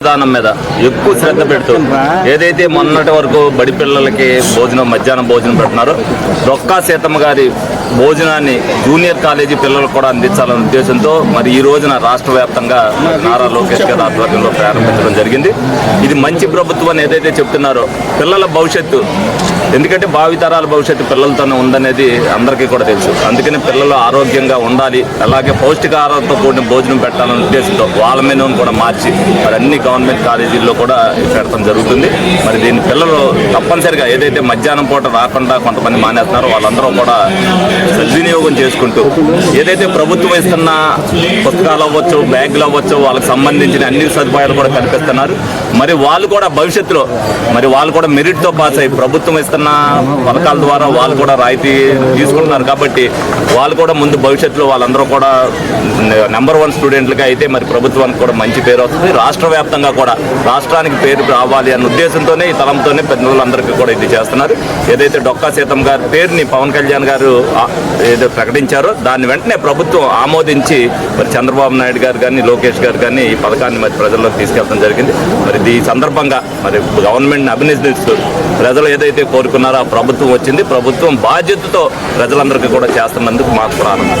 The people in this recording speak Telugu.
విధానం మీద ఎక్కువ శ్రద్ధ పెడుతూ ఏదైతే మొన్నటి వరకు బడి పిల్లలకి భోజనం మధ్యాహ్నం భోజనం పెడుతున్నారో రొక్కా సీతమ్మ గారి భోజనాన్ని జూనియర్ కాలేజీ పిల్లలకు కూడా అందించాలనే ఉద్దేశంతో మరి ఈ రోజున రాష్ట్ర వ్యాప్తంగా నారా లోకేష్ గారి ఆధ్వర్యంలో ప్రారంభించడం జరిగింది. ఇది మంచి ప్రభుత్వం ఏదైతే చెప్తున్నారో పిల్లల భవిష్యత్తు ఎందుకంటే భావితరాల భవిష్యత్తు పిల్లలతోనే ఉందనేది అందరికీ కూడా తెలుసు. అందుకని పిల్లలు ఆరోగ్యంగా ఉండాలి అలాగే పౌష్టికాహారంతో కూడిన భోజనం పెట్టాలనే ఉద్దేశంతో వాళ్ళ మెనూని కూడా మార్చి మరి అన్ని గవర్నమెంట్ కాలేజీల్లో కూడా పెట్టడం జరుగుతుంది. మరి దీని పిల్లలు తప్పనిసరిగా ఏదైతే మధ్యాహ్నం పూట రాకుండా కొంతమంది మానేస్తున్నారో వాళ్ళందరూ కూడా సద్వినియోగం చేసుకుంటూ ఏదైతే ప్రభుత్వం ఇస్తున్న పుస్తకాలు అవ్వచ్చు బ్యాగులు అవ్వచ్చు వాళ్ళకి సంబంధించిన అన్ని సదుపాయాలు కూడా కల్పిస్తున్నారు. మరి వాళ్ళు కూడా భవిష్యత్తులో మరి వాళ్ళు కూడా మెరిట్తో పాస్ అయ్యి ప్రభుత్వం ఇస్తున్న పథకాల ద్వారా వాళ్ళు కూడా రాయితీ తీసుకుంటున్నారు కాబట్టి వాళ్ళు కూడా ముందు భవిష్యత్తులో వాళ్ళందరూ కూడా నెంబర్ వన్ స్టూడెంట్లుగా అయితే మరి ప్రభుత్వానికి కూడా మంచి పేరు వస్తుంది. రాష్ట్ర వ్యాప్తంగా కూడా రాష్ట్రానికి పేరు రావాలి అన్న ఉద్దేశంతోనే ఈ తలంతోనే పెద్దలందరికీ కూడా ఇది చేస్తున్నారు. ఏదైతే డొక్కా సీతమ్మ గారి పేరుని పవన్ కళ్యాణ్ గారు ఏదో ప్రకటించారో దాన్ని వెంటనే ప్రభుత్వం ఆమోదించి మరి చంద్రబాబు నాయుడు గారు కానీ లోకేష్ గారు కానీ ఈ పథకాన్ని మరి ప్రజల్లోకి తీసుకెళ్ళడం జరిగింది. మరి ఈ సందర్భంగా మరి గవర్నమెంట్ని అభినందిస్తూ ప్రజలు ఏదైతే కోరుకున్నారో ఆ ప్రభుత్వం వచ్చింది. ప్రభుత్వం బాధ్యతతో ప్రజలందరికీ కూడా చేస్తున్నందుకు మాకు ప్రారంభం